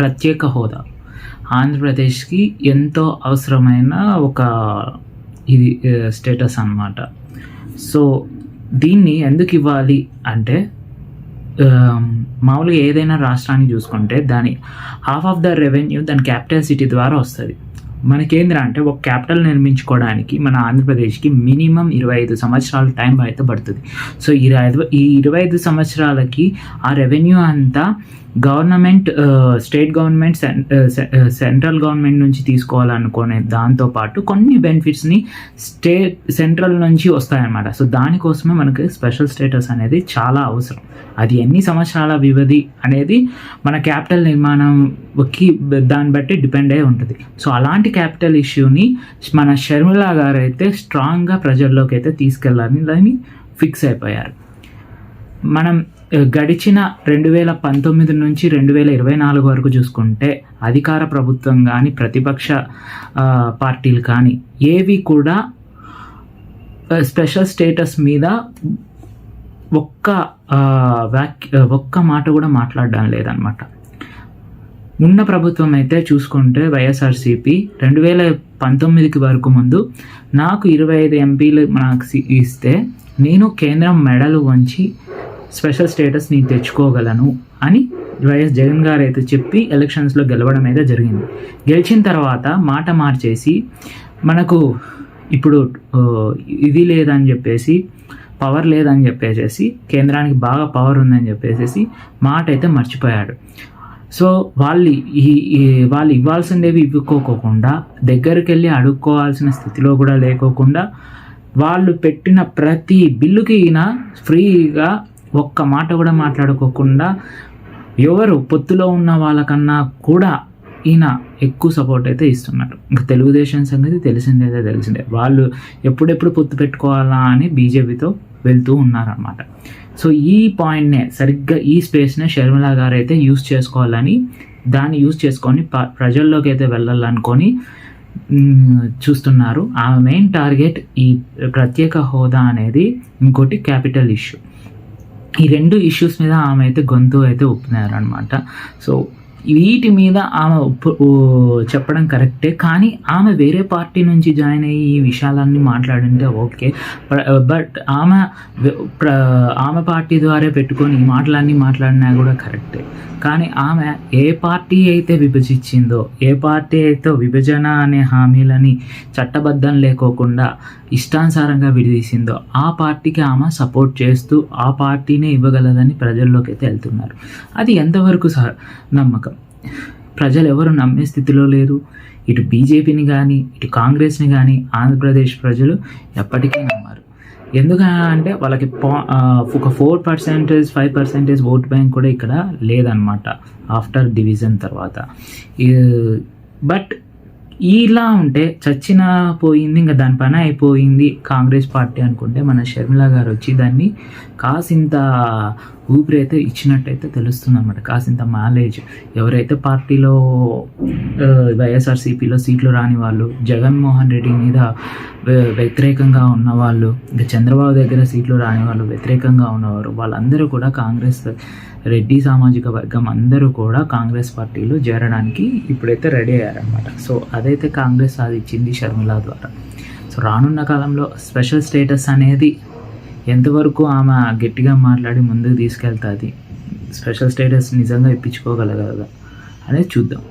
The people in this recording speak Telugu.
ప్రత్యేక హోదా. ఆంధ్రప్రదేశ్కి ఎంతో అవసరమైన ఒక ఇది స్టేటస్ అన్నమాట. సో దీన్ని ఎందుకు ఇవ్వాలి అంటే మామూలుగా ఏదైనా రాష్ట్రాన్ని చూసుకుంటే దాని హాఫ్ ఆఫ్ ద రెవెన్యూ దాని క్యాపిటల్ సిటీ ద్వారా వస్తుంది. మనకేంద్రా అంటే ఒక క్యాపిటల్ నిర్మించుకోవడానికి మన ఆంధ్రప్రదేశ్కి మినిమం ఇరవై ఐదు సంవత్సరాల టైం అయితే పడుతుంది. సో ఈ ఐదు ఈ ఇరవై ఐదు సంవత్సరాలకి ఆ రెవెన్యూ అంతా government state government central government నుంచి తీసుకోవాలనుకునే దాంతోపాటు కొన్ని బెనిఫిట్స్ని స్టేట్ సెంట్రల్ నుంచి వస్తాయన్నమాట. సో దానికోసమే మనకి స్పెషల్ స్టేటస్ అనేది చాలా అవసరం. అది ఎన్ని సంవత్సరాల వ్యవధి అనేది మన క్యాపిటల్ నిర్మాణంకి దాన్ని బట్టి డిపెండ్ అయి ఉంటుంది. సో అలాంటి క్యాపిటల్ ఇష్యూని మన షర్మిల గారు అయితే స్ట్రాంగ్గా ప్రజల్లోకి అయితే తీసుకెళ్ళాలని దాన్ని ఫిక్స్ అయిపోయారు. మనం గడిచిన రెండు వేల పంతొమ్మిది నుంచి రెండు వేల ఇరవై నాలుగు వరకు చూసుకుంటే అధికార ప్రభుత్వం కానీ ప్రతిపక్ష పార్టీలు కానీ ఏవి కూడా స్పెషల్ స్టేటస్ మీద ఒక్క ఆ, వ్యాక్ ఒక్క మాట కూడా మాట్లాడడం లేదనమాట ఉన్న ప్రభుత్వం అయితే చూసుకుంటే వైఎస్ఆర్సీపీ రెండు వేల పంతొమ్మిదికి వరకు ముందు నాకు ఇరవై ఐదు ఎంపీలు నాకు సి- ఇస్తే నేను కేంద్రం మెడలు వంచి స్పెషల్ స్టేటస్ నేను తెచ్చుకోగలను అని వైఎస్ జగన్ గారు అయితే చెప్పి ఎలక్షన్స్లో గెలవడం అయితే జరిగింది. గెలిచిన తర్వాత మాట మార్చేసి మనకు ఇప్పుడు ఇది లేదని చెప్పేసి పవర్ లేదని చెప్పేసి కేంద్రానికి బాగా పవర్ ఉందని చెప్పేసి మాట అయితే మర్చిపోయాడు. సో వాళ్ళు ఈ వాళ్ళు ఇవ్వాల్సిందేవి ఇవ్వుకోకుండా దగ్గరికి వెళ్ళి అడుక్కోవాల్సిన స్థితిలో కూడా లేకోకుండా వాళ్ళు పెట్టిన ప్రతి బిల్లుకి ఈయన ఫ్రీగా ఒక్క మాట కూడా మాట్లాడుకోకుండా ఎవరు పొత్తులో ఉన్న వాళ్ళకన్నా కూడా ఈయన ఎక్కువ సపోర్ట్ అయితే ఇస్తున్నారు. ఇంకా తెలుగుదేశం సంగతి తెలిసిందే తెలిసిందే. వాళ్ళు ఎప్పుడెప్పుడు పొత్తు పెట్టుకోవాలా అని బీజేపీతో వెళ్తూ ఉన్నారన్నమాట. సో ఈ పాయింట్నే సరిగ్గా ఈ స్పేస్నే షర్మిల గారు అయితే యూస్ చేసుకోవాలని దాన్ని యూస్ చేసుకొని ప- ప్రజల్లోకి అయితే వెళ్ళాలనుకొని చూస్తున్నారు. ఆమె మెయిన్ టార్గెట్ ఈ ప్రత్యేక హోదా అనేది ఇంకోటి క్యాపిటల్ ఇష్యూ. ఈ రెండు ఇష్యూస్ మీద ఆమె అయితే గొంతు అయితే ఒప్పినారు అనమాట సో వీటి మీద ఆమె చెప్పడం కరెక్టే. కానీ ఆమె వేరే పార్టీ నుంచి జాయిన్ అయ్యి ఈ విషయాలన్నీ మాట్లాడింటే ఓకే. బట్ ఆమె ఆమె పార్టీ ద్వారా పెట్టుకొని ఈ మాటలన్నీ మాట్లాడినా కూడా కరెక్టే. కానీ ఆమె ఏ పార్టీ అయితే విభజించిందో ఏ పార్టీ అయితే విభజన అనే హామీలని చట్టబద్ధం లేకోకుండా ఇష్టానుసారంగా విడిదీసిందో ఆ పార్టీకి ఆమె సపోర్ట్ చేస్తూ ఆ పార్టీనే ఇవ్వగలదని ప్రజల్లోకి అయితే వెళ్తున్నారు అది ఎంతవరకు సహ నమ్మకం? ప్రజలు ఎవరు నమ్మే స్థితిలో లేరు ఇటు బీజేపీని కానీ ఇటు కాంగ్రెస్ని కానీ ఆంధ్రప్రదేశ్ ప్రజలు ఎప్పటికీ నమ్మారు. ఎందుకంటే వాళ్ళకి పా- ఒక four percentage five percentage vote bank కూడా ఇక్కడ లేదనమాట ఆఫ్టర్ డివిజన్ తర్వాత. బట్ ఇలా ఉంటే చచ్చిన పోయింది ఇంకా దాని పని అయిపోయింది కాంగ్రెస్ పార్టీ అనుకుంటే మన షర్మిల గారు వచ్చి దాన్ని కాసింత ఊపిరైతే ఇచ్చినట్టయితే తెలుస్తుంది అనమాట కాసింత మ్యాలేజ్ ఎవరైతే పార్టీలో వైఎస్ఆర్సీపీలో సీట్లు రాని వాళ్ళు జగన్మోహన్ రెడ్డి మీద వ్యతిరేకంగా ఉన్నవాళ్ళు ఇంకా చంద్రబాబు దగ్గర సీట్లు రాని వాళ్ళు వ్యతిరేకంగా ఉన్నవారు వాళ్ళందరూ కూడా కాంగ్రెస్ రెడ్డి సామాజిక వర్గం అందరూ కూడా కాంగ్రెస్ పార్టీలో చేరడానికి ఇప్పుడైతే రెడీ అయ్యారనమాట సో అదే అదైతే కాంగ్రెస్ సాధించింది షర్మిల ద్వారా. సో రానున్న కాలంలో స్పెషల్ స్టేటస్ అనేది ఎంతవరకు ఆమె గట్టిగా మాట్లాడి ముందుకు తీసుకెళ్తుంది? స్పెషల్ స్టేటస్ నిజంగా ఇప్పించుకోగలగదా అనేది చూద్దాం.